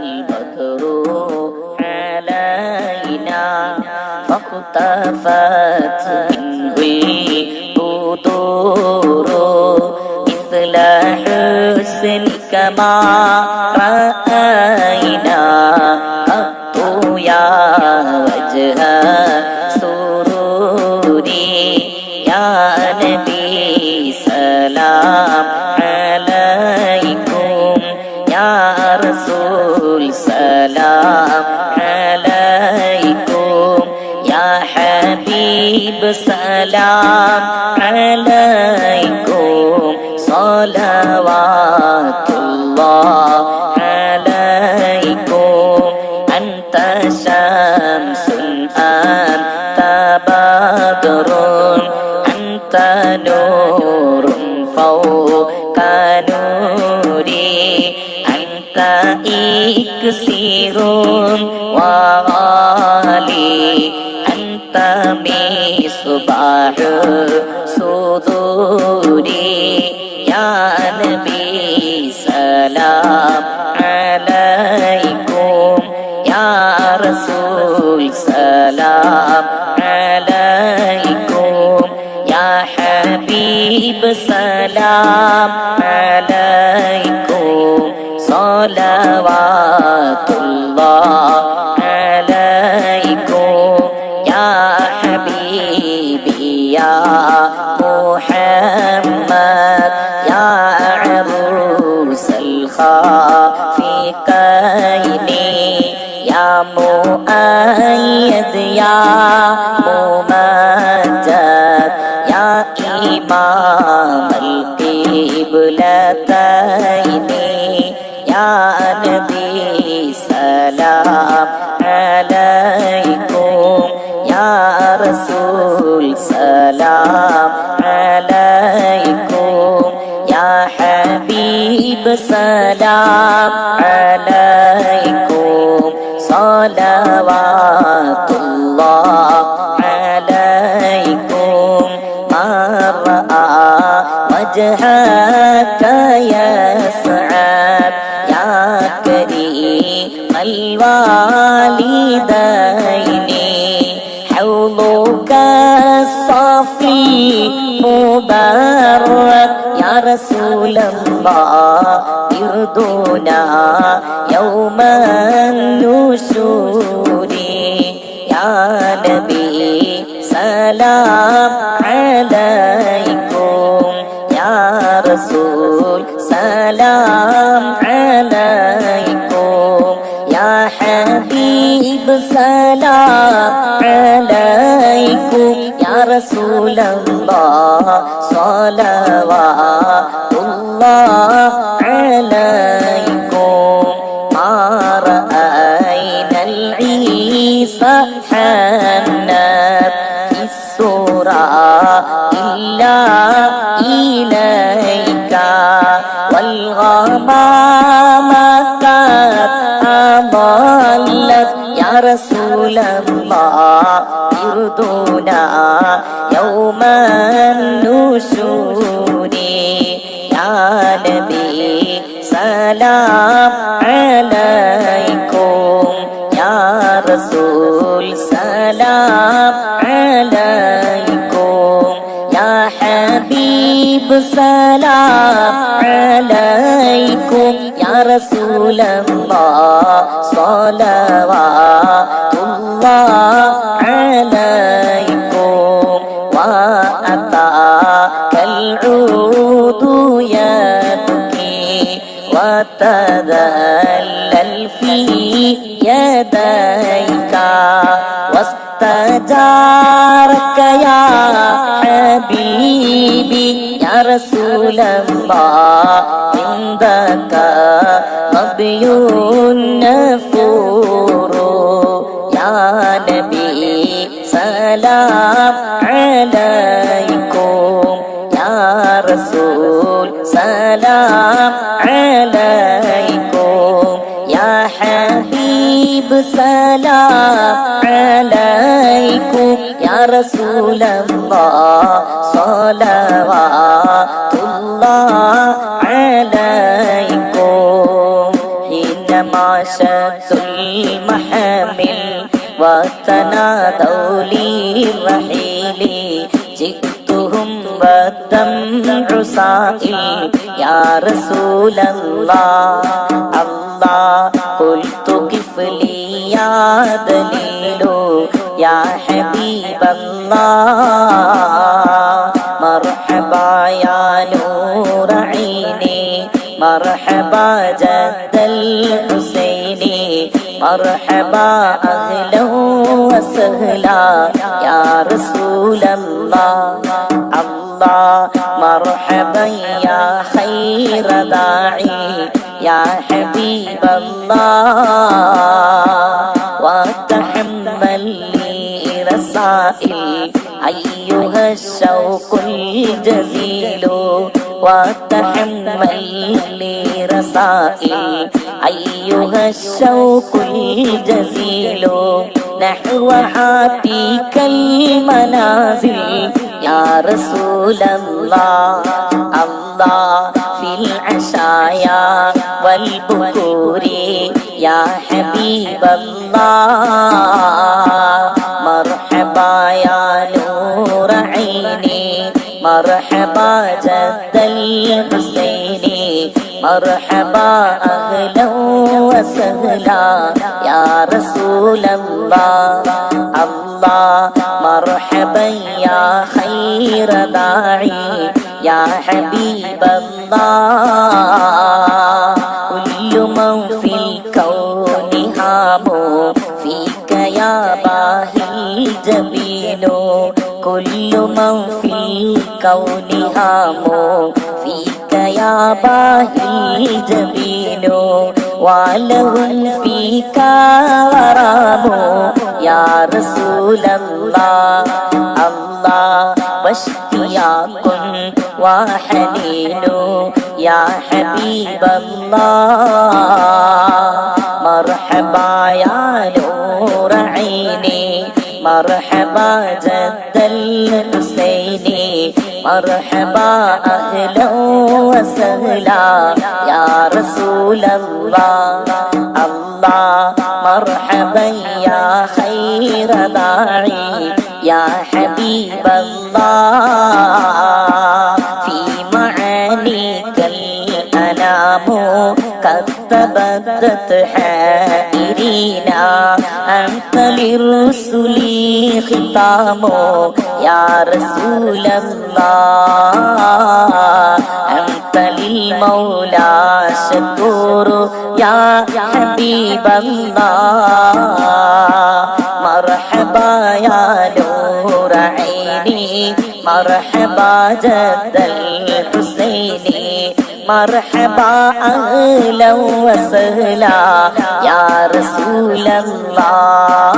البدر علينا. فاختفت منه البدور مثل حسنك ما رأينا. قط يا وجه عليكم صلوات الله عليكم أنت شمس أنت بدر أنت نور فوق نوري أنت إكسير وغالي أنت مصباح سلام عليكم. صلوات الله عليكم. يا حبيبي يا محمد يا عروس الخافقين يا مؤيد يا ممجد رسول سلام عليكم يا حبيب سلام عليكم صلوات رسول الله يرضونا يوم النشور يا نبي سلام عليكم يا رسول سلام عليكم يا حبيب سلام عليكم يا رسول الله صلوات الله عليكم ما رأينا العيسى حنات في السورة إلا إليك والغمامة قد أضلت يا رسول الله يرضونا يوم النشور يا نبي سلام عليكم يا رسول سلام عليكم يا حبيب سلام عليكم يا رسول الله صلوات الله يديك واستجارك يا حبيبي يا رسول الله عندك مبي النفور يا نبي سلام عليكم حبيب سلام عليكم يا رسول الله صلوات الله عليكم نماشة المحامل وتنادوا لي الرحيل جئتهم والدمع سائل يا رسول الله الله قلت كيف لي يا دليل يا حبيب الله. مرحبا يا نور عيني مرحبا جد الحسين مرحبا أهلا وسهلا يا رسول الله. الله مرحبا يا خير داعي. يا حبيب الله. الشوق الجزيل وتحمل لي رسائل أيها الشوق الجزيل نحو حاتيك المنازل. يا رسول الله الله في العشايا والبكور. يا حبيب الله مرحبا يا نور. عيني مرحبا جد الحسين مرحبا أهلا وسهلا يا رسول الله الله مرحبا يا خير داعي يا حبيب الله كل من في الكون هاموا فيك يا باهي الجبين كل من في الكون هاموا فيك يا باهي الجبين ولهم فيك غرام يا رسول الله الله واشتياق وحنين يا حبيب الله مرحبا يا نور عيني مرحبا جد الحسين مرحبا أهلا وسهلا. يا رسول الله الله مرحبا يا خير داعي يا حبيب الله في معانيك الأنام قد تبدت حائرينا أنت للرسل ختام يا رسول الله أنت للمولى شكور يا حبيب الله مرحبا يا نور عيني مرحبا جد الحسين مرحبا أهلا وسهلا. يا رسول الله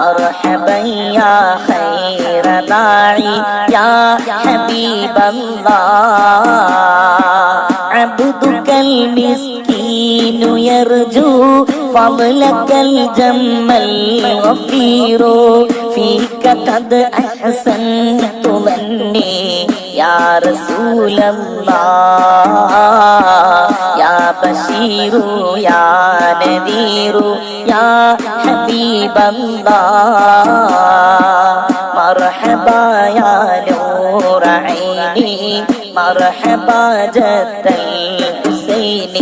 مرحبا يا خير داعي يا حبيب الله عبدك المسكين يرجو فضلك الجم الغفير فيك قد أحسنت ظني يا رسول الله يا بشير يا نذير يا حبيب الله مرحبا يا نور عيني مرحبا جد الحسين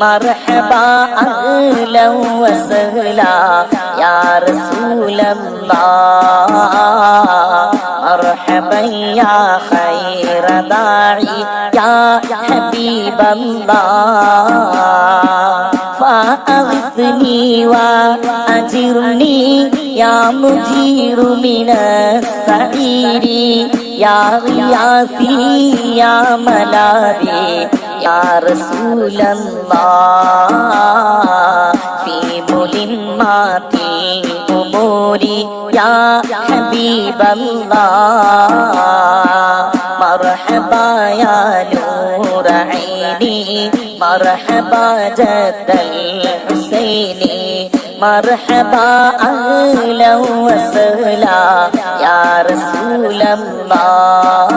مرحبا أهلا وسهلا يا رسول الله مرحبا يا خير داعي يا حبيب الله فأغثني وأجرني يا مجير من السعير يا غياثي يا ملاذي يا رسول الله في ملمات الأمور يا حبيب الله مرحبا يا نور عيني مرحبا جد الحسين مرحبا أهلا وسهلا يا رسول الله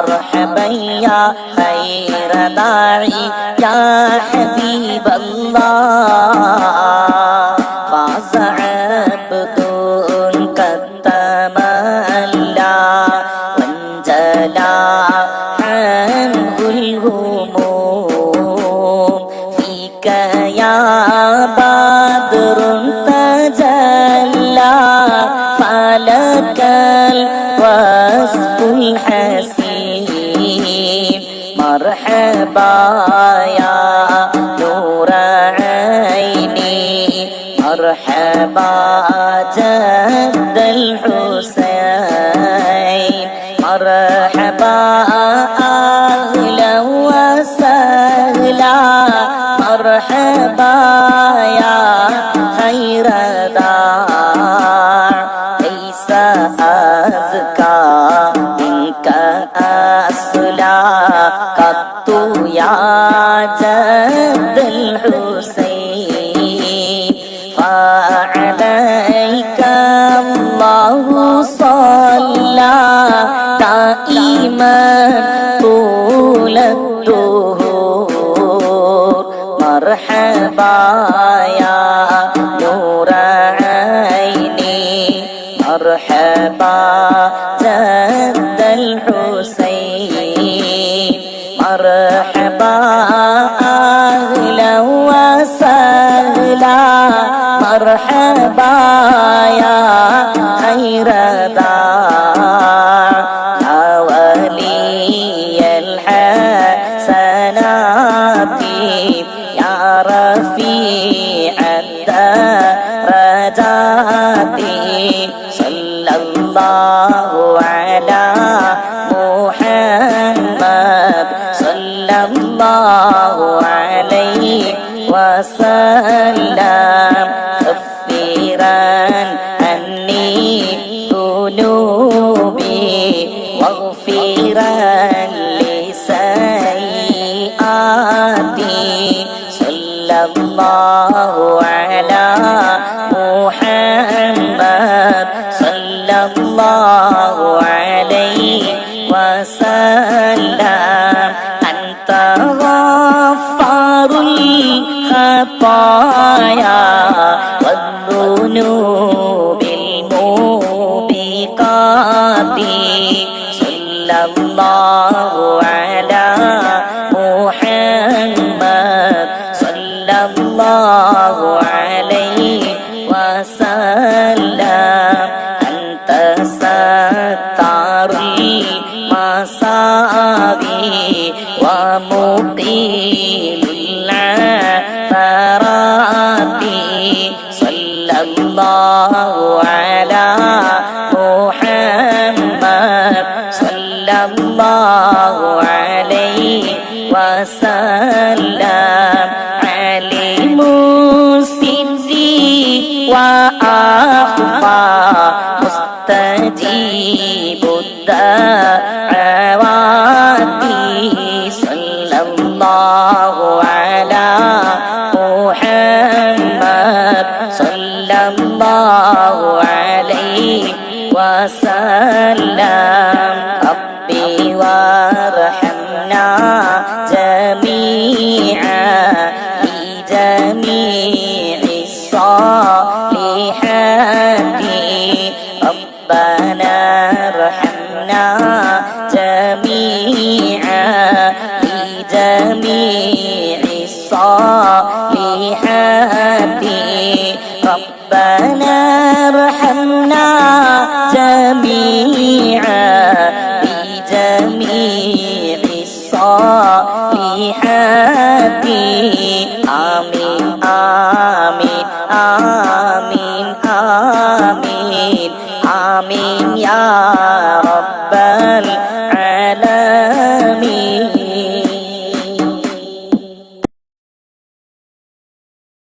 مرحبا يا خير داعي يا حبيب الله മർഹബായ നൂറ ഐനി മർഹബാ مرحبا جد الحسين. مرحبا أهلا وسهلا. مرحبا يا خير داع. يا ولي الحسنات يا رفيع الدرجات. الله على محمد صلى الله عليه وسلم. كفرا عني ذنوبي واغفرا لسيئاتي. صلى الله على الله عليه وسلم عليم سري وأخفى مستجيب الدعوات صلى الله على محمد صلى الله عليه وسلم. ربي وارحمنا جميعا في جميع الصالحات ربنا ارحمنا جميعا في جميع الصالحات ربنا ارحمنا جميعا